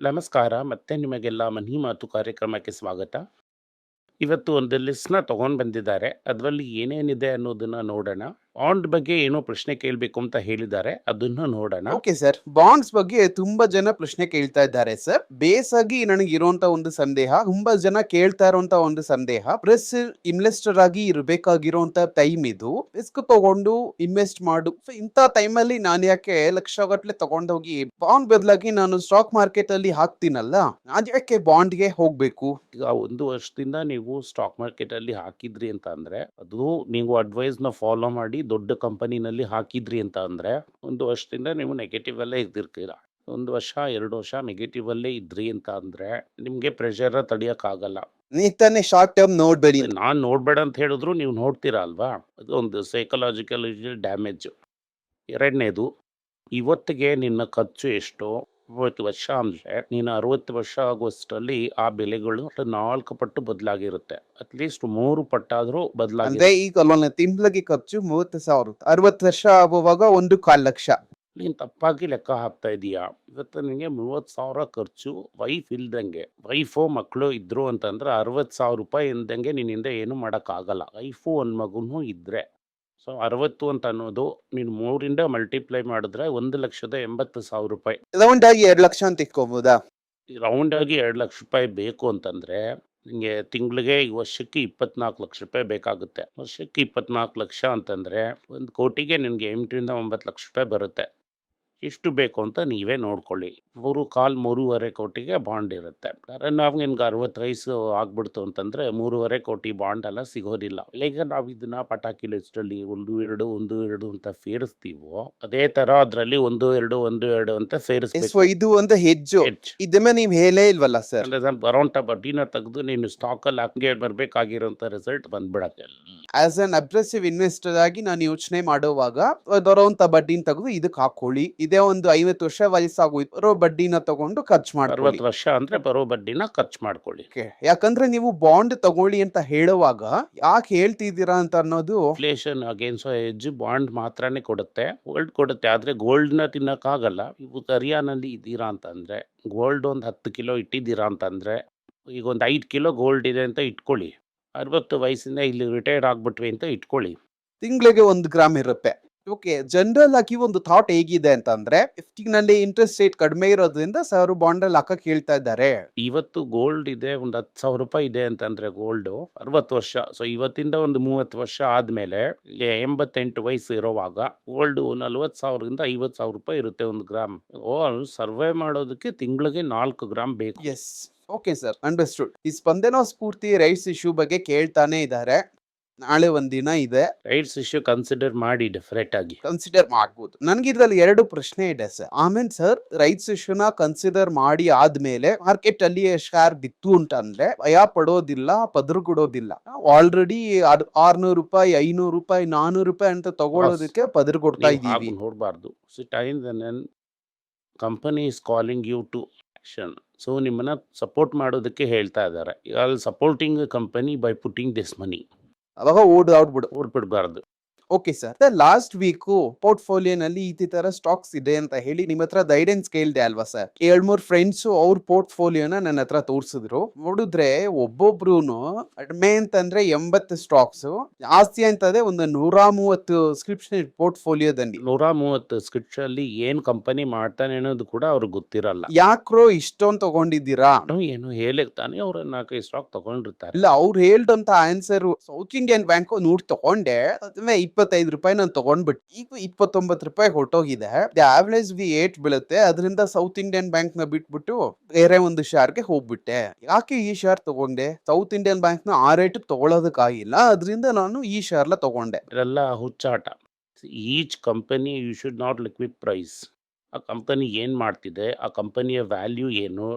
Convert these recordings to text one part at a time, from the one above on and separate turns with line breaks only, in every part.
ನಮಸ್ಕಾರ, ಮತ್ತೆ ನಿಮಗೆಲ್ಲ ಮನಿ ಮಾತು ಕಾರ್ಯಕ್ರಮಕ್ಕೆ ಸ್ವಾಗತ. ಇವತ್ತು ಒಂದು ಲಿಸ್ಟ್ನ ತೊಗೊಂಡು ಬಂದಿದ್ದಾರೆ. ಅದರಲ್ಲಿ ಏನೇನಿದೆ ಅನ್ನೋದನ್ನು ನೋಡೋಣ. ಬಾಂಡ್ ಬಗ್ಗೆ ಏನೋ ಪ್ರಶ್ನೆ ಕೇಳಬೇಕು ಅಂತ ಹೇಳಿದ್ದಾರೆ. ಅದನ್ನು ನೋಡೋಣ.
Okay sir. ಬಾಂಡ್ಸ್ ಬಗ್ಗೆ ತುಂಬಾ ಜನ ಪ್ರಶ್ನೆ ಕೇಳ್ತಾ ಇದ್ದಾರೆ ಸರ್. ಬೇಸ್ ಆಗಿ ನನಗೆ ಇರುವಂತ ಒಂದು ಸಂದೇಹ ತುಂಬಾ ಜನ ಕೇಳ್ತಾ ಇರುವಂತ ಒಂದು ಸಂದೇಹ ಪ್ರೆಸ್ ಇನ್ವೆಸ್ಟರ್ ಆಗಿ ಇರಬೇಕಾಗಿರುವಂತ ಟೈಮ್ ಇದು. ರಿಸ್ಕ್ ತಗೊಂಡು ಇನ್ವೆಸ್ಟ್ ಮಾಡು. ಇಂತ ಟೈಮ್ ಅಲ್ಲಿ ನಾನು ಯಾಕೆ ಲಕ್ಷ ಗಟ್ಟಲೆ ತಗೊಂಡೋಗಿ ಬಾಂಡ್ ಬದಲಾಗಿ ನಾನು ಸ್ಟಾಕ್ ಮಾರ್ಕೆಟ್ ಅಲ್ಲಿ ಹಾಕ್ತೀನಲ್ಲ ನಾನು ಯಾಕೆ ಬಾಂಡ್ಗೆ ಹೋಗ್ಬೇಕು?
ಈಗ ಒಂದು ವರ್ಷದಿಂದ ನೀವು ಸ್ಟಾಕ್ ಮಾರ್ಕೆಟ್ ಅಲ್ಲಿ ಹಾಕಿದ್ರಿ ಅಂತ ಅಂದ್ರೆ ಅದು ನೀವು ಅಡ್ವೈಸ್ನ ಫಾಲೋ ಮಾಡಿ ದೊಡ್ಡ ಕಂಪನಿನಲ್ಲಿ ಹಾಕಿದ್ರಿ ಅಂತ ಅಂದರೆ ಒಂದು ವರ್ಷದಿಂದ ನೀವು ನೆಗೆಟಿವಲ್ಲೇ ಇದ್ದಿರ್ತೀರ. ಒಂದು ವರ್ಷ ಎರಡು ವರ್ಷ ನೆಗೆಟಿವಲ್ಲೇ ಇದ್ರಿ ಅಂತ ಅಂದರೆ ನಿಮಗೆ ಪ್ರೆಷರ ತಡಿಯೋಕ್ಕಾಗಲ್ಲ. ಆಗಲ್ಲ
ನೀವ್ ತಾನೇ ಶಾರ್ಟ್ ಟರ್ಮ್ ನೋಡ್ಬೇಡಿ
ನಾನು ನೋಡ್ಬೇಡ ಅಂತ ಹೇಳಿದ್ರು ನೀವು ನೋಡ್ತೀರಾ ಅಲ್ವಾ? ಅದು ಒಂದು ಸೈಕಲಾಜಿಕಲ್ ಡ್ಯಾಮೇಜ್ ಎರಡನೇದು ಇವತ್ತಿಗೆ ನಿನ್ನ ಖರ್ಚು ಎಷ್ಟು? ಮೂವತ್ತು ವರ್ಷ ಅಂದರೆ ನೀನು ಅರವತ್ತು ವರ್ಷ ಆಗುವಷ್ಟರಲ್ಲಿ ಆ ಬೆಲೆಗಳು ನಾಲ್ಕು ಪಟ್ಟು ಬದಲಾಗಿರುತ್ತೆ. ಅಟ್ಲೀಸ್ಟ್ ಮೂರು ಪಟ್ಟಾದರೂ
ಅಂದ್ರೆ
ಬದಲಾಗಿ
ಈಗ ಅಲ್ಲೊಂದು ತಿಂಗಳಿಗೆ ಖರ್ಚು ಮೂವತ್ತು ಸಾವಿರ ಅರವತ್ತು ವರ್ಷ ಆಗುವಾಗ ಒಂದು ಕಾಲು ಲಕ್ಷ.
ನೀನು ತಪ್ಪಾಗಿ ಲೆಕ್ಕ ಹಾಕ್ತಾ ಇದೀಯಾ? ಇವತ್ತು ನಿನಗೆ ಮೂವತ್ತು ಸಾವಿರ ಖರ್ಚು ವೈಫ್ ಇಲ್ದಂಗೆ. ವೈಫು ಮಕ್ಕಳು ಇದ್ರು ಅಂತಂದ್ರೆ ಅರವತ್ತು ಸಾವಿರ ರೂಪಾಯಿ ಇಲ್ದಂಗೆ ನಿನ್ನಿಂದ ಏನು ಮಾಡೋಕ್ಕಾಗಲ್ಲ. ವೈಫು ಒಂದು ಮಗುನೂ ಇದ್ರೆ. ಸೊ ಅರವತ್ತು ಅಂತ ಅನ್ನೋದು ನೀನು ಮೂರಿಂದ ಮಲ್ಟಿಪ್ಲೈ ಮಾಡಿದ್ರೆ ಒಂದು ಲಕ್ಷದ ಎಂಬತ್ತು ಸಾವಿರ ರೂಪಾಯಿ.
ರೌಂಡ್ ಆಗಿ ಎರಡು ಲಕ್ಷ ಅಂತ ಇಟ್ಕೋಬಹುದಾ
ರೌಂಡ್ ಆಗಿ ಎರಡು ಲಕ್ಷ ರೂಪಾಯಿ ಬೇಕು ಅಂತಂದ್ರೆ ನಿಮಗೆ ತಿಂಗಳಿಗೆ ವರ್ಷಕ್ಕೆ ಇಪ್ಪತ್ನಾಲ್ಕು ಲಕ್ಷ ರೂಪಾಯಿ ಬೇಕಾಗುತ್ತೆ. ವರ್ಷಕ್ಕೆ ಇಪ್ಪತ್ನಾಲ್ಕು ಲಕ್ಷ ಅಂತಂದ್ರೆ ಒಂದು ಕೋಟಿಗೆ ನಿಮಗೆ ಎಂಟರಿಂದ ಒಂಬತ್ತು ಲಕ್ಷ ರೂಪಾಯಿ ಬರುತ್ತೆ. ಎಷ್ಟು ಬೇಕು ಅಂತ ನೀವೇ ನೋಡ್ಕೊಳ್ಳಿ. ಮೂರು ಕಾಲು ಮೂರುವರೆ ಕೋಟಿಗೆ ಬಾಂಡ್ ಇರುತ್ತೆ. ನಾವು ನಿಮ್ಗೆ ಅರವತ್ತು ವಯಸ್ಸು ಆಗ್ಬಿಡ್ತು ಅಂತಂದ್ರೆ ಮೂರುವರೆ ಕೋಟಿ ಬಾಂಡ್ ಎಲ್ಲ ಸಿಗೋದಿಲ್ಲ. ಈಗ ನಾವು ಇದನ್ನ ಪಟಾಕಿ ಲಿಸ್ಟಲ್ಲಿ ಒಂದು ಎರಡು ಒಂದು ಎರಡು ಅಂತ ಸೇರಿಸ್ತೀವೋ ಅದೇ ತರ ಅದರಲ್ಲಿ ಒಂದು ಎರಡು ಒಂದು ಎರಡು ಅಂತ
ಸೊ
ಸೇರಿಸ್ಬೇಕು
ಇದು ಒಂದು ಹೆಜ್ಜು. ಇದನ್ನ ನೀವು ಹೇಳೇ ಇಲ್ವಲ್ಲ ಸರ್
ಅಂದ್ರೆ ಬರೋಂಟ ಬಡ್ಡಿನ ತೆಗೆದು ನೀನು ಸ್ಟಾಕ್ ಅಲ್ಲಿ ಹಂಗೆ ಬರ್ಬೇಕಾಗಿರೋಂಥ ರಿಸಲ್ಟ್ ಬಂದ್ಬಿಡತ್ತೆ.
ಆಸ್ ಅನ್ ಅಬ್ರೆಸಿವ್ ಇನ್ವೆಸ್ಟರ್ ಆಗಿ ನಾನು ಯೋಚನೆ ಮಾಡುವಾಗ ಬರೋಂತ ಬಡ್ಡಿನ ತೆಗೆದು ಇದಕ್ಕೆ ಹಾಕೊಳ್ಳಿ. ಇದೇ ಒಂದು ಐವತ್ತು ವರ್ಷ ವಯಸ್ಸಾಗೋಯ್ತು ಬರೋ ಬಡ್ಡಿನ ತಗೊಂಡು ಖರ್ಚು ಮಾಡ್ಕೊಳ್ಳಿ.
ಅರವತ್ತು ವರ್ಷ ಅಂದ್ರೆ ಬರೋ ಬಡ್ಡಿನ ಖರ್ಚು ಮಾಡ್ಕೊಳ್ಳಿ.
Okay. ಯಾಕಂದ್ರೆ ನೀವು ಬಾಂಡ್ ತಗೊಳ್ಳಿ ಅಂತ ಹೇಳುವಾಗ ಯಾಕೆ ಹೇಳ್ತಿದ್ದೀರಾ ಅಂತ ಅನ್ನೋದು
ಇನ್ಫ್ಲೇಷನ್ ಅಗೇನ್ಸ್ಟ್ ಎಜ್ ಬಾಂಡ್ ಮಾತ್ರನೇ ಕೊಡುತ್ತೆ. ಗೋಲ್ಡ್ ಕೊಡುತ್ತೆ. ಆದ್ರೆ ಗೋಲ್ಡ್ನ ತಿನ್ನಕ್ಕಾಗಲ್ಲ. ನೀವು ಹರಿಯಾನಲ್ಲಿ ಇದ್ದೀರಾ ಅಂತಂದ್ರೆ ಗೋಲ್ಡ್ ಒಂದು ಹತ್ತು ಕಿಲೋ ಇಟ್ಟಿದ್ದೀರಾ ಅಂತಂದ್ರೆ ಈಗ ಒಂದು ಐದು ಕಿಲೋ ಗೋಲ್ಡ್ ಇದೆ ಅಂತ ಇಟ್ಕೊಳ್ಳಿ. ಅರವತ್ತು ವಯಸ್ಸಿಂದ ಇಲ್ಲಿ ರಿಟೈರ್ಡ್ ಆಗ್ಬಿಟ್ವಿ ಅಂತ ಇಟ್ಕೊಳ್ಳಿ.
ತಿಂಗಳಿಗೆ ಒಂದು ಗ್ರಾಮ್ ಇರುತ್ತೆ. ಓಕೆ ಜನರಲ್ ಆಗಿ ಒಂದು ಥಾಟ್ ಹೇಗಿದೆ ಅಂತಂದ್ರೆ ನಲ್ಲಿ ಇಂಟ್ರೆಸ್ಟ್ ರೇಟ್ ಕಡಿಮೆ ಇರೋದ್ರಿಂದ ಸಾವಿರ ಬಾಂಡ್ ಅಲ್ಲಿ ಹಾಕಕ್ ಹೇಳ್ತಾ ಇದ್ದಾರೆ.
ಇವತ್ತು ಗೋಲ್ಡ್ ಇದೆ ಒಂದು ಹತ್ತು ಸಾವಿರ ರೂಪಾಯಿ ಇದೆ ಅಂತಂದ್ರೆ ಗೋಲ್ಡ್ ಅರವತ್ತು ವರ್ಷ ಸೊ ಇವತ್ತಿಂದ ಒಂದು ಮೂವತ್ತು ವರ್ಷ ಆದ್ಮೇಲೆ ಎಂಬತ್ತೆಂಟು ವಯಸ್ಸು ಇರೋವಾಗ ಗೋಲ್ಡ್ ನಲ್ವತ್ತು ಸಾವಿರದಿಂದ ಐವತ್ತು ಸಾವಿರ ರೂಪಾಯಿ ಇರುತ್ತೆ ಒಂದು ಗ್ರಾಮ್ ಓ ಸರ್ವೆ ಮಾಡೋದಕ್ಕೆ ತಿಂಗಳಿಗೆ ನಾಲ್ಕು ಗ್ರಾಮ್ ಬೇಕು.
ಎಸ್ ಓಕೆ ಸರ್ ಅಂಡರ್ಸ್ಟುಡ್ ಈ ಸ್ಪಂದನ ಸ್ಫೂರ್ತಿ ರೈಟ್ಸ್ ಇಶ್ಯೂ ಬಗ್ಗೆ ಕೇಳ್ತಾನೆ ಇದ್ದಾರೆ. ನಾಳೆ ಒಂದಿನ ಇದೆ.
ರೈಟ್ಸ್ ಇಶ್ಯೂ ಕನ್ಸಿಡರ್ ಮಾಡಿ ಡಿಫರೆಂಟ್ ಆಗಿ.
ಕನ್ಸಿಡರ್ ಮಾಡ್ಬೋದು. ನನ್ಗೆ ಇದ್ರಲ್ಲಿ ಎರಡು ಪ್ರಶ್ನೆ ಇದೆ ಸರ್. ಆಮೇಲೆ ಸರ್ ರೈಟ್ಸ್ ಇಶ್ಯೂನ ಕನ್ಸಿಡರ್ ಮಾಡಿ ಆದ್ಮೇಲೆ ಮಾರ್ಕೆಟ್ ಅಲ್ಲಿ ಶೇರ್ ಬಿತ್ತು ಅಂತ ಅಂದ್ರೆ ಭಯ ಪಡೋದಿಲ್ಲ ಪದರುಗೊಡೋದಿಲ್ಲ. ಆಲ್ರೆಡಿ ಆರ್ನೂರು ರೂಪಾಯಿ ಐನೂರು ರೂಪಾಯಿ ನಾನೂರು ರೂಪಾಯಿ ಅಂತ ತಗೊಳ್ಳೋದಕ್ಕೆ ಪದರು ಕೊಡ್ತಾ
ನೀವು ಹಾಗೆ
ಇದೀವಿ
ನೋಡಬಾರ್ದು. So time then company is calling you to action so ನಿಮ್ಮನ್ನ ಸಪೋರ್ಟ್ ಮಾಡೋದಕ್ಕೆ ಹೇಳ್ತಾ ಇದ್ದಾರೆ. Supporting company by putting this money
அதாக ஓடு அவுட்புட்
அவுட்புட் வருது
ಓಕೆ ಸರ್ ಲಾಸ್ಟ್ ವೀಕು ಪೋರ್ಟ್ಫೋಲಿಯೋನಲ್ಲಿ ಈ ತರ ಸ್ಟಾಕ್ಸ್ ಇದೆ ಅಂತ ಹೇಳಿ ನಿಮ್ಮ ಹತ್ರ ಗೈಡೆನ್ಸ್ ಕೇಳಿದೆ ಅಲ್ವಾ ಸರ್ ಎರಡ್ ಮೂರ್ ಫ್ರೆಂಡ್ಸ್ ಅವ್ರ ಪೋರ್ಟ್ಫೋಲಿಯೋನ ನನ್ನ ಹತ್ರ ತೋರಿಸಿದ್ರು. ನೋಡಿದ್ರೆ ಒಬ್ಬೊಬ್ರು ಕಡಿಮೆ ಅಂತಂದ್ರೆ ಎಂಬತ್ತು ಸ್ಟಾಕ್ಸ್ ಜಾಸ್ತಿ ಅಂತಂದ್ರೆ ಒಂದು ನೂರ ಮೂವತ್ತು ಸ್ಕ್ರಿಪ್ಷನ್ ಪೋರ್ಟ್ಫೋಲಿಯೋದಲ್ಲಿ
ನೂರ ಮೂವತ್ತು ಸ್ಕ್ರಿಪ್ಷನ್ ಅಲ್ಲಿ ಏನ್ ಕಂಪನಿ ಮಾಡ್ತಾನೆ ಅನ್ನೋದು ಕೂಡ ಅವ್ರಿಗೆ ಗೊತ್ತಿರಲ್ಲ.
ಯಾಕ್ರೋ ಇಷ್ಟೊಂದು ತಗೊಂಡಿದ್ದೀರಾ?
ಏನು ಹೇಳಕ್ ತಾನೆ ಅವ್ರ ನಾಲ್ಕೈದು ಸ್ಟಾಕ್ ತಗೊಂಡಿರ್ತಾರೆ.
ಇಲ್ಲ ಅವ್ರು ಹೇಳ್ದಂತ ಆನ್ಸರ್ ಸೌತ್ ಇಂಡಿಯನ್ ಬ್ಯಾಂಕ್ ನೂರ್ ತಗೊಂಡೆ. ಅದ್ಮೇಲೆ ಇಪ್ಪತ್ತೈದು ರೂಪಾಯಿ ನಾನು ತಗೊಂಡ್ಬಿಟ್ಟು ಈಗ ಇಪ್ಪತ್ತೊಂಬತ್ತು ರೂಪಾಯಿ ಹೊರಟೋಗಿದೆ. ಆವರೇಜ್ ವಿ ಏಟ್ ಬೀಳುತ್ತೆ. ಅದರಿಂದ ಸೌತ್ ಇಂಡಿಯನ್ ಬ್ಯಾಂಕ್ನ ಬಿಟ್ಬಿಟ್ಟು ಬೇರೆ ಒಂದು ಶೇರ್ಗೆ ಹೋಗ್ಬಿಟ್ಟೆ. ಯಾಕೆ ಈ ಶೇರ್ ತಗೊಂಡೆ? ಸೌತ್ ಇಂಡಿಯನ್ ಬ್ಯಾಂಕ್ನ ಆ ರೇಟ್ ತಗೊಳೋದಕ್ಕಾಗಿಲ್ಲ. ಅದರಿಂದ ನಾನು ಈ ಶೇರ್ಲ ತಗೊಂಡೆ.
ಇದೆಲ್ಲ ಹುಚ್ಚಾಟ. Each company you should not liquid price ಆ ಕಂಪನಿ ಏನು ಮಾಡ್ತಿದೆ? ಆ ಕಂಪನಿಯ ವ್ಯಾಲ್ಯೂ ಏನು?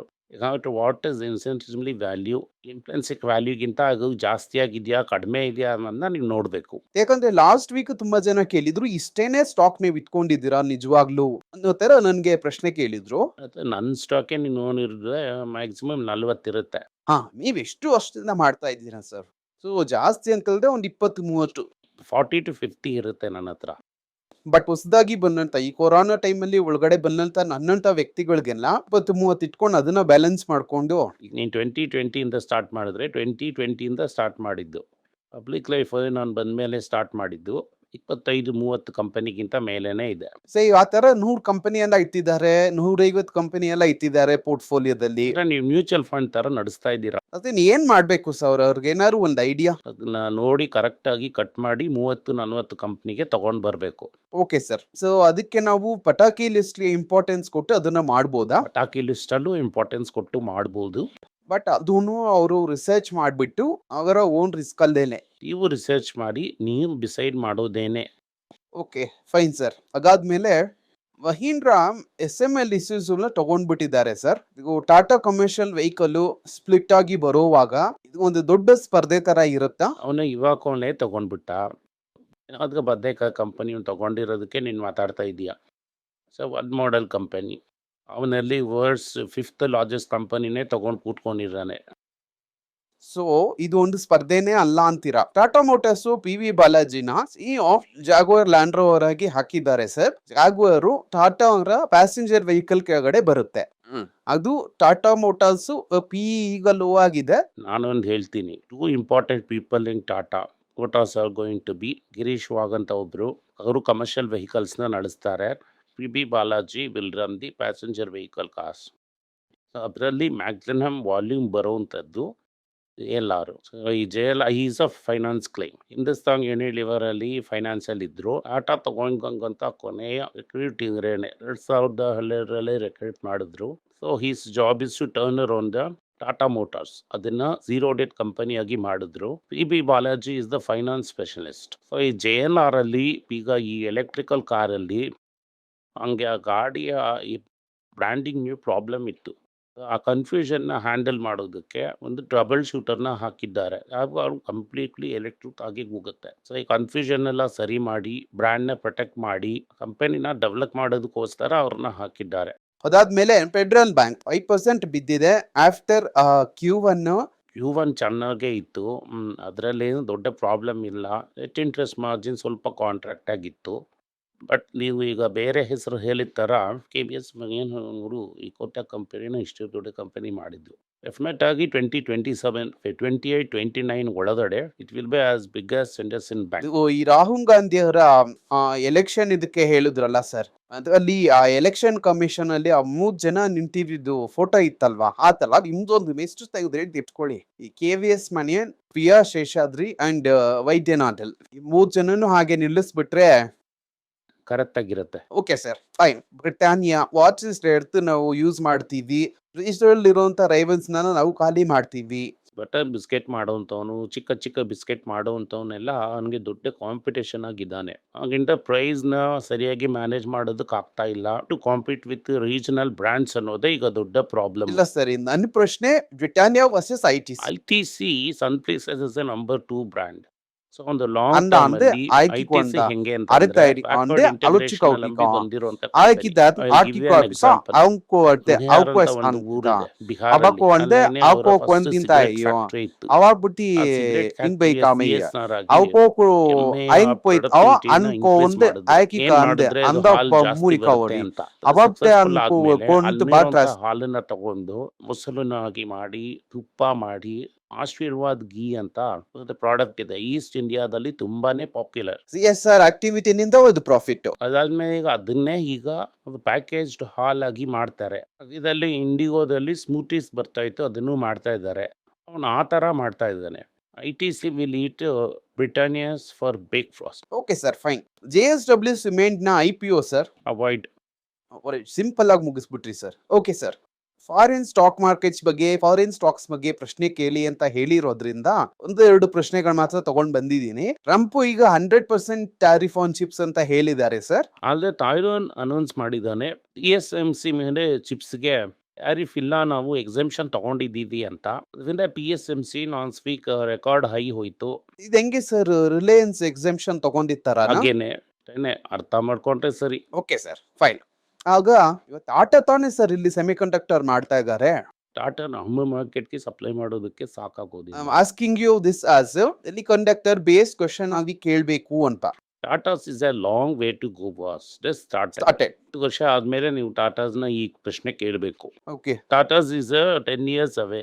ವಾಟ್ ಇಸ್ ಇನ್ಸೆಂಟಿವ್ಲಿ ವ್ಯಾಲ್ಯೂ ಇನ್ಫ್ಲೆನ್ಸಿಕ್ ವ್ಯಾಲ್ಯೂಗಿಂತ ಅದು ಜಾಸ್ತಿ ಆಗಿದೆಯಾ ಕಡಿಮೆ ಇದೆಯಾ ಅನ್ನೋದನ್ನ ನೀವು ನೋಡಬೇಕು.
ಯಾಕಂದ್ರೆ ಲಾಸ್ಟ್ ವೀಕ್ ತುಂಬಾ ಜನ ಕೇಳಿದ್ರು ಇಷ್ಟೇನೆ ಸ್ಟಾಕ್ ನೀವು ಇಟ್ಕೊಂಡಿದ್ದೀರಾ ನಿಜವಾಗ್ಲೂ ಅನ್ನೋ ತರ ನನ್ಗೆ ಪ್ರಶ್ನೆ ಕೇಳಿದ್ರು.
ನನ್ನ ಸ್ಟಾಕೆ ನೀವು ನೋಡಿದ್ರೆ ಮ್ಯಾಕ್ಸಿಮಮ್ ನಲ್ವತ್ತಿರುತ್ತೆ
ಹಾ ನೀವು ಎಷ್ಟು ಅಷ್ಟಿಂದ ಮಾಡ್ತಾ ಇದ್ದೀರಾ ಸರ್ ಸೊ ಜಾಸ್ತಿ ಅಂತ ಹೇಳಿದ್ರೆ ಒಂದು ಇಪ್ಪತ್ತು ಮೂವತ್ತು.
ಫಾರ್ಟಿ ಟು ಫಿಫ್ಟಿ ಇರುತ್ತೆ ನನ್ನ ಹತ್ರ.
ಬಟ್ ಹೊಸದಾಗಿ ಬಂದಂತ, ಈ ಕೊರೋನಾ ಟೈಮಲ್ಲಿ ಒಳಗಡೆ ಬಂದಂತ ನನ್ನಂತ ವ್ಯಕ್ತಿಗಳಿಗೆಲ್ಲ ಇಪ್ಪತ್ತು ಮೂವತ್ತು ಇಟ್ಕೊಂಡು ಅದನ್ನ ಬ್ಯಾಲೆನ್ಸ್ ಮಾಡ್ಕೊಂಡು
ನೀನು ಟ್ವೆಂಟಿ ಟ್ವೆಂಟಿಯಿಂದ ಸ್ಟಾರ್ಟ್ ಮಾಡಿದ್ರೆ ಟ್ವೆಂಟಿ ಟ್ವೆಂಟಿಯಿಂದ ಸ್ಟಾರ್ಟ್ ಮಾಡಿದ್ದು. ಪಬ್ಲಿಕ್ ಲೈಫ್ ನಾನು ಬಂದಮೇಲೆ ಸ್ಟಾರ್ಟ್ ಮಾಡಿದ್ದು. ಇಪ್ಪತ್ತೈದು ಮೂವತ್ತು ಕಂಪನಿಗಿಂತ ಮೇಲೇನೆ ಇದೆ.
ಸೇ ಆ ತರ ನೂರ್ ಕಂಪನಿ ಎಲ್ಲ ಇಟ್ಟಿದ್ದಾರೆ ನೂರೈವತ್ತು ಕಂಪನಿ ಎಲ್ಲ ಇಟ್ಟಿದ್ದಾರೆ ಪೋರ್ಟ್ಫೋಲಿಯೋದಲ್ಲಿ.
ಅಂದ್ರೆ ನೀವು ಮ್ಯೂಚುವಲ್ ಫಂಡ್ ತರ ನಡೆಸ್ತಾ ಇದ್ದೀರಾ?
ಅದನ್ನ ಏನ್ ಮಾಡ್ಬೇಕು ಸರ್? ಅವ್ರಿಗೆ ಏನಾದ್ರು ಒಂದು ಐಡಿಯಾ?
ಅದನ್ನ ನೋಡಿ ಕರೆಕ್ಟಾಗಿ ಕಟ್ ಮಾಡಿ ಮೂವತ್ತು ನಲ್ವತ್ತು ಕಂಪ್ನಿಗೆ ತಗೊಂಡು ಬರಬೇಕು.
Okay sir. ಸೊ ಅದಕ್ಕೆ ನಾವು ಪಟಾಕಿ ಲಿಸ್ಟ್ ಇಂಪಾರ್ಟೆನ್ಸ್ ಕೊಟ್ಟು ಅದನ್ನ ಮಾಡ್ಬೋದಾ?
ಪಟಾಕಿ ಲಿಸ್ಟಲ್ಲೂ ಇಂಪಾರ್ಟೆನ್ಸ್ ಕೊಟ್ಟು ಮಾಡ್ಬೋದು.
ಬಟ್ ಅದೂ ಅವರು ರಿಸರ್ಚ್ ಮಾಡಿಬಿಟ್ಟು ಅವರ ಓನ್ ರಿಸ್ಕ್ ಅಲ್ಲದೇನೆ
ನೀವು ರಿಸರ್ಚ್ ಮಾಡಿ ನೀವು ಡಿಸೈಡ್ ಮಾಡೋದೇನೆ.
ಓಕೆ ಫೈನ್ ಸರ್ ಅದಾದ್ಮೇಲೆ Mahindra S M L issues ತಗೊಂಡ್ಬಿಟ್ಟಿದ್ದಾರೆ sir ಇದು ಟಾಟಾ ಕಮರ್ಷಿಯಲ್ ವೆಹಿಕಲ್ ಸ್ಪ್ಲಿಟ್ ಆಗಿ ಬರುವಾಗ ಇದು ಒಂದು ದೊಡ್ಡ ಸ್ಪರ್ಧೆ ತರ ಇರುತ್ತಾ?
ಅವನು ಇವಾಗಲೇ ತಗೊಂಡ್ಬಿಟ್ಟ. ಅದಕ್ಕೆ ಬದನೇಕಾಯಿ ಕಂಪನಿ ತಗೊಂಡಿರೋದಕ್ಕೆ ನೀನು ಮಾತಾಡ್ತಾ ಇದೀಯ. ಸೊ ಒಂದು ಮಾಡೆಲ್ ಕಂಪನಿ ಅವನಲ್ಲಿ ವರ್ಲ್ಡ್ಸ್ ಫಿಫ್ತ್ ಲಾರ್ಜೆಸ್ಟ್ ಕಂಪನಿನೇ ತಗೊಂಡು ಕೂತ್ಕೊಂಡಿದ್ದಾನೆ.
ಸೊ ಇದು ಒಂದು ಸ್ಪರ್ಧೆನೇ ಅಲ್ಲ ಅಂತೀರಾ? ಟಾಟಾ ಮೋಟರ್ಸ್ ಪಿ ವಿ ಬಾಲಾಜಿನ ಈ ಆಫ್ ಜಾಗುವರ್ ಲ್ಯಾಂಡ್ ರೋವರ್ ಆಗಿ ಹಾಕಿದ್ದಾರೆ ಸರ್ ಜಾಗುವರು ಟಾಟಾ ಅವರ ಪ್ಯಾಸೆಂಜರ್ ವೆಹಿಕಲ್ ಕೆಳಗಡೆ ಬರುತ್ತೆ. ಅದು ಟಾಟಾ ಮೋಟರ್ಸ್ ಪಿ ಈಗ ಲೋ ಆಗಿದೆ.
ನಾನೊಂದು ಹೇಳ್ತೀನಿ. Two important people in Tata Motors are going to be Girish Wagh ಅಂತ ಒಬ್ರು ಅವರು ಕಮರ್ಷಿಯಲ್ ವೆಹಿಕಲ್ಸ್ನ ನಡೆಸ್ತಾರೆ. P B Balaji, will run the passenger vehicle cars ಅದರಲ್ಲಿ ಮ್ಯಾಕ್ಸಿಮಮ್ ವಾಲ್ಯೂಮ್ ಬರೋವಂಥದ್ದು ಎಲ್ ಆರ್ ಸೊ, ಈ J L is a finance claim. Hindustan ಯೂನಿಲಿವರಲ್ಲಿ ಫೈನಾನ್ಸಲ್ಲಿ ಇದ್ದರು ಆಟ ತಗೊಂಡಂಗಂತ ಕೊನೆಯ ರೆಕ್ರೂಟ್ ಇದ್ರೇನೆ ಎರಡು ಸಾವಿರದ ಹನ್ನೆರಡರಲ್ಲಿ ರೆಕ್ರೂಟ್ ಮಾಡಿದ್ರು. So, his job is to turner on the Tata Motors. ಅದನ್ನ ಝೀರೋ ಡೇಟ್ ಕಂಪನಿಯಾಗಿ ಮಾಡಿದ್ರು. P B Balaji is the finance specialist. So, ಈ ಜೆ ಎಲ್ ಆರ್ ಅಲ್ಲಿ ಈಗ ಈ ಎಲೆಕ್ಟ್ರಿಕಲ್ ಕಾರಲ್ಲಿ ಹಂಗೆ ಆ ಗಾಡಿಯ ಈ ಬ್ರ್ಯಾಂಡಿಂಗ್ ಪ್ರಾಬ್ಲಮ್ ಇತ್ತು. ಆ ಕನ್ಫ್ಯೂಷನ್ನ ಹ್ಯಾಂಡಲ್ ಮಾಡೋದಕ್ಕೆ ಒಂದು ಟ್ರಬಲ್ ಶೂಟರ್ನ ಹಾಕಿದ್ದಾರೆ. ಹಾಗೂ ಅವ್ರು ಕಂಪ್ಲೀಟ್ಲಿ ಎಲೆಕ್ಟ್ರಿಕ್ ಆಗಿ ಹೋಗುತ್ತೆ. ಸೊ ಈ ಕನ್ಫ್ಯೂಷನ್ ಎಲ್ಲ ಸರಿ ಮಾಡಿ ಬ್ರ್ಯಾಂಡ್ನ ಪ್ರೊಟೆಕ್ಟ್ ಮಾಡಿ ಕಂಪನಿನ ಡೆವಲಪ್ ಮಾಡೋದಕ್ಕೋಸ್ಕರ ಅವ್ರನ್ನ ಹಾಕಿದ್ದಾರೆ.
ಅದಾದ್ಮೇಲೆ ಫೆಡರಲ್ ಬ್ಯಾಂಕ್ ಫೈವ್ ಪರ್ಸೆಂಟ್ ಬಿದ್ದಿದೆ. After Q one
Q one ಚೆನ್ನಾಗೇ ಇತ್ತು. ಅದರಲ್ಲೇನು ದೊಡ್ಡ ಪ್ರಾಬ್ಲಮ್ ಇಲ್ಲ. ನೆಟ್ ಇಂಟ್ರೆಸ್ಟ್ ಮಾರ್ಜಿನ್ ಸ್ವಲ್ಪ ಕಾಂಟ್ರಾಕ್ಟ್ ಆಗಿತ್ತು. ಬಟ್ ನೀವು ಈಗ ಬೇರೆ ಹೆಸರು ಹೇಳಿದ ಥರ ಕೆ ಬಿ ಎಸ್ ಅವರು ಈ ಕೋಟ್ಯಾ ಕಂಪನಿನ ಇಷ್ಟು ದೊಡ್ಡ ಕಂಪನಿ ಮಾಡಿದ್ದು. ಡೆಫಿನೆಟ್ ಆಗಿ twenty twenty seven twenty eight twenty nine ಒಳಗಡೆ it will be as biggest centers in bank
ಈ ರಾಹುಲ್ ಗಾಂಧಿ ಅವರ ಎಲೆಕ್ಷನ್ ಇದಕ್ಕೆ ಹೇಳಿದ್ರಲ್ಲ ಸರ್ ಅಲ್ಲಿ ಆ ಎಲೆಕ್ಷನ್ ಕಮಿಷನ್ ಅಲ್ಲಿ ಆ ಮೂರ್ ಜನ ನಿಂತಿದ್ದು ಫೋಟೋ ಇತ್ತಲ್ವಾ? ಆತಲ್ಲ ನಿಮ್ದೊಂದು ಎಷ್ಟು ತೆಗೆದ್ರೆ ಇಟ್ಕೊಳ್ಳಿ. ಈ K V S Manian Priya Seshadri and Vaidyanathan. ಈ ಮೂರ್ ಜನನು ಹಾಗೆ ನಿಲ್ಲಿಸ್ಬಿಟ್ರೆ
ಕರೆಕ್ಟಾಗಿರುತ್ತೆ.
ಓಕೆ ಸರ್ ಫೈನ್ ಬ್ರಿಟಾನಿಯಾ ವಾಚಸ್ ಎಡ್ತು ನಾವು ಯೂಸ್ ಮಾಡ್ತೀವಿ. ಇಸ್ರೇಲ್ ಇರುವಂತ ರೈವನ್ಸ್ ನಾವು ಖಾಲಿ ಮಾಡ್ತೀವಿ.
ಬಟರ್ ಬಿಸ್ಕೆಟ್ ಮಾಡೋವಂಥವನು ಚಿಕ್ಕ ಚಿಕ್ಕ ಬಿಸ್ಕೆಟ್ ಮಾಡೋವಂಥವನ್ನೆಲ್ಲ ಅವನಿಗೆ ದೊಡ್ಡ ಕಾಂಪಿಟೇಷನ್ ಆಗಿದ್ದಾನೆ. ಹಾಗಿಂತ ಪ್ರೈಸ್ನ ಸರಿಯಾಗಿ ಮ್ಯಾನೇಜ್ ಮಾಡೋದಕ್ಕೆ ಆಗ್ತಾ ಇಲ್ಲ. To compete with regional brands ಅನ್ನೋದೇ ಈಗ ದೊಡ್ಡ ಪ್ರಾಬ್ಲಮ್
ಇಲ್ಲ ಸರ್ ನನ್ನ ಪ್ರಶ್ನೆ Britannia versus I T
I T C sun places is a number two brand so ಒಂದು ಲಾಂಗ್
ಅಂದ
ಟರ್ಮ್
ಅಂದ್ರೆ
ಅಲ್ಲಿ
ಆಯ್ಕೆ
ಐ ಟಿ ಸಿ
ಕೊಂಡ.
ಹೆಂಗೆ ಅಂತ
ಅರಿತ
ಅಂದ್ರೆ
ಇರಿ.
backward
ಅಂದ್ರೆ
integration
ಅಲುಚಿಕ
ಅಲ್ಲಿ
ಉಳಿಕ.
ಬಂದಿರುವಂತ
ಆಯ್ಕಿದ
company. I'll give you an example.
ಅವಕು ಅಡ್ತೆ
Bihar
ಅವಕು
ಅಂತ ಒಂದು ಊರಿದೆ
ಅಂತ
ಬಿಹಾರಲ್ಲಿ.
ಅಬಕು ಒಂದೆ,
ಅಲ್ಲೇನೆ
ಅವಕು
ಅವರ first
ಒಂದಿಂತ
cigarette
ಅಯ್ಯೋ.
factory ಇತ್ತು.
ಅವಾಗ ಬಿಟ್ಟಿ
ಆ cigarette
ಹಿಂಗ್
factory
ಬೈಕಾಮಯ್ಯ
SBSನವರ್ ಆಗಿ
ಅವಕೋಕು
ಹೆಮ್ಮೆಯ
ಐನ್ ಪೋಯ್ತ್ ಅವ
productivity ನ
ಅನ್ಕೋ
increase
ಒಂದೆ
ಮಾಡಿದ್ರು.
ಆಯ್ಕಿಕ
ಏನ್
ಅಂದೆ
ಮಾಡಿದ್ರೆ ಅದು
ಅಂದ
ಹಾಲ್ ಜಾಸ್ತಿ
ಮೂರಿಕ
ಬರುತ್ತೆ
ಅವರಿ
ಅಂತ.
ಅವಾಗ್ತೆ
Successful
ಅನ್ಕೋ
ಆದ್ಮೇಲೆ
ಕೊಂದು
ಅಲ್ಲಿರುವಂತ
ಬಾಟ್ರಾಸ್
ಹಾಲನ್ನ ತಗೊಂಡು ಮೊಸರನ್ನಾಗಿ ಮಾಡಿ ತುಪ್ಪ ಮಾಡಿ ಆಶೀರ್ವಾದ್ ಗೀ ಅಂತ ಒಂದು ಪ್ರಾಡಕ್ಟ್ ಇದೆ. ಈಸ್ಟ್ ಇಂಡಿಯಾದಲ್ಲಿ ತುಂಬಾನೇ ಪಾಪ್ಯುಲರ್
ಸಿ ಎಸ್ ಆರ್ ಆಕ್ಟಿವಿಟಿನಿಂದ ಒಂದು ಪ್ರಾಫಿಟ್
ಅದಾದ್ಮೇಲೆ ಈಗ ಅದನ್ನೇ ಈಗ ಒಂದು ಪ್ಯಾಕೇಜ್ಡ್ ಹಾಲ್ ಆಗಿ ಮಾಡ್ತಾರೆ. ಇದರಲ್ಲಿ ಇಂಡಿಗೋದಲ್ಲಿ ಸ್ಮೂತೀಸ್ ಬರ್ತಾ ಇತ್ತು ಅದನ್ನು ಮಾಡ್ತಾ ಇದ್ದಾರೆ. ಅವನು ಆ ತರ ಮಾಡ್ತಾ ಇದ್ದಾನೆ. I T C will eat Britannia's for breakfast
okay sir fine J S W ಸಿಮೆಂಟ್ನ I P O sir
avoid
simple ಆಗಿ ಮುಗಿಸ್ಬಿಟ್ರಿ sir okay sir foreign stock markets ಬಗ್ಗೆ ಫಾರಿನ್ ಸ್ಟಾಕ್ಸ್ ಬಗ್ಗೆ ಪ್ರಶ್ನೆ ಕೇಳಿ ಅಂತ ಹೇಳಿರೋದ್ರಿಂದ ಒಂದೆರಡು ಪ್ರಶ್ನೆಗಳು ಮಾತ್ರ ತಗೊಂಡ್ ಬಂದಿದ್ದೀನಿ. ಟ್ರಂಪ್ ಈಗ hundred percent tariff on chips ಅಂತ ಹೇಳಿದ್ದಾರೆ ಸರ್.
ಆದರೆ ತಾಯ್ವಾನ್ ಅನೌನ್ಸ್ ಮಾಡಿದ್ದಾನೆ ಇ ಎಸ್ ಎಂ ಸಿ ಮೇಲೆ ಚಿಪ್ಸ್ಗೆ ಟ್ಯಾರಿಫ್ ಇಲ್ಲ ನಾವು ಎಕ್ಸೆಂಪ್ಷನ್ ತಗೊಂಡಿದ್ದೀವಿ ಅಂತ. ಅದರಿಂದ ಪಿ ಎಸ್ ಎಂ ಸಿ ನಾನ್ ಸ್ಪೀಕ್ ರೆಕಾರ್ಡ್ ಹೈ ಹೋಯ್ತು.
ಇದು ಹೆಂಗೆ ಸರ್? ರಿಲಯನ್ಸ್ ಎಕ್ಸೆಂಪ್ಷನ್ ತಗೊಂಡಿತ್ತಾರ
ಹಾಗೇನೆ ಅರ್ಥ ಮಾಡ್ಕೊಂಡ್ರೆ ಸರಿ.
Okay sir. ಫೈನ್. ಆಗ ಇವತ್ತು ಟಾಟಾ ತಾನೇ ಸರ್ ಇಲ್ಲಿ ಸೆಮಿ ಕಂಡಕ್ಟರ್ ಮಾಡ್ತಾ ಇದ್ದಾರೆ.
ಟಾಟಾ ನಮ್ಮ ಮಾರ್ಕೆಟ್ಗೆ ಸಪ್ಲೈ ಮಾಡೋದಕ್ಕೆ ಸಾಕಾಗೋದಿಲ್ಲ.
ಆಸ್ಕಿಂಗ್ ಯು ದಿಸ್ ಆಸ್ ಎಲ್ಲಿ ಕಂಡಕ್ಟರ್ ಬೇಸ್ ಕ್ವಶನ್ ಆಗಿ ಕೇಳಬೇಕು ಅಂತ.
Tatas is a long way to go boss start
started
ಹತ್ತು ವರ್ಷ ಆದ್ಮೇಲೆ ನೀವು ಟಾಟಾಸ್ನ ಈ ಪ್ರಶ್ನೆ ಕೇಳಬೇಕು.
Okay
Tatas is ten years away